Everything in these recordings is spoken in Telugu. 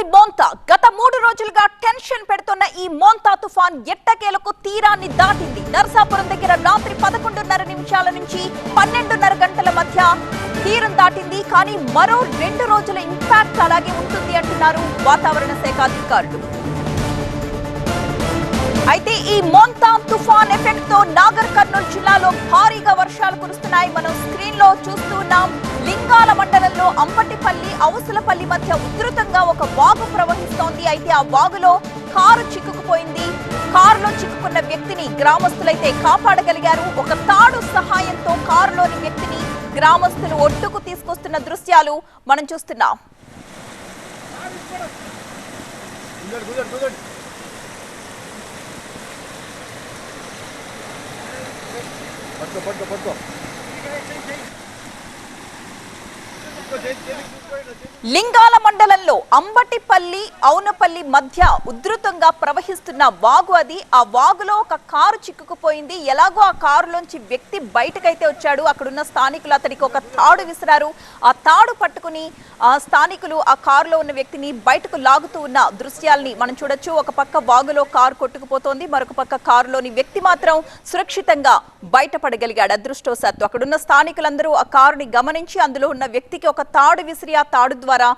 రాక్షసి మోంతా. గత మూడు రోజులుగా టెన్షన్ పెడుతున్న ఈ మోంతా తుఫాన్ ఎట్టకేలకు తీరాన్ని దాటింది. నరసాపురం దగ్గర రాత్రి పదకొండున్నర నిమిషాల నుంచి పన్నెండున్నర గంటల మధ్య తీరం దాటింది. కానీ మరో రెండు రోజుల ఇంపాక్ట్ అలాగే ఉంటుంది అంటున్నారు వాతావరణ శాఖ అధికారులు. అయితే ఈ మోంతా తుఫాన్ ఎఫెక్ట్తో నాగర్ కర్నూలు జిల్లాలో భారీగా వర్షాలు కురుస్తున్నాయి. మనం స్క్రీన్లో చూస్తున్నాం లింగాల అంపటిపల్లి అంబటిపల్లి అవసులపల్లి మధ్య ఉధృతంగా ఒక వాగు ప్రవహిస్తోంది. అయితే ఆ వాగులో కారు చిక్కుకుపోయింది. కారులో చిక్కుకున్న వ్యక్తిని గ్రామస్తులైతే కాపాడగలిగారు. ఒక తాడు సహాయంతో కారులోని వ్యక్తిని గ్రామస్తులు ఒడ్డుకు తీసుకొస్తున్న దృశ్యాలు మనం చూస్తున్నాం. పట్టుకో పట్టుకో పట్టుకో. లింగాల మండలంలో అంబటిపల్లి అవునపల్లి మధ్య ఉధృతంగా ప్రవహిస్తున్న వాగు అది. ఆ వాగులో ఒక కారు చిక్కుకుపోయింది. ఎలాగో ఆ కారులోంచి వ్యక్తి బయటకైతే వచ్చాడు. అక్కడున్న స్థానికులు అతడికి ఒక తాడు విసిరారు. ఆ తాడు పట్టుకుని ఆ స్థానికులు ఆ కారులో ఉన్న వ్యక్తిని బయటకు లాగుతూ ఉన్న దృశ్యాల్ని మనం చూడొచ్చు. ఒక పక్క వాగులో కారు కొట్టుకుపోతోంది. మరొక పక్క కారులోని వ్యక్తి మాత్రం సురక్షితంగా బయటపడగలిగాడు. అదృష్టవశాత్తు అక్కడున్న స్థానికులందరూ ఆ కారుని గమనించి అందులో ఉన్న వ్యక్తికి ఒక తాడు విసిరి ఆ తాడు ద్వారా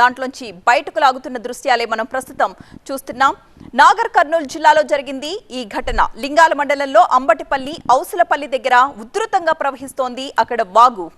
దాంట్లోంచి బయటకు లాగుతున్న దృశ్యాలే మనం ప్రస్తుతం చూస్తున్నాం. నాగర్ కర్నూలు జిల్లాలో జరిగింది ఈ ఘటన. లింగాల మండలంలో అంబటిపల్లి ఔసులపల్లి దగ్గర ఉధృతంగా ప్రవహిస్తోంది అక్కడ వాగు.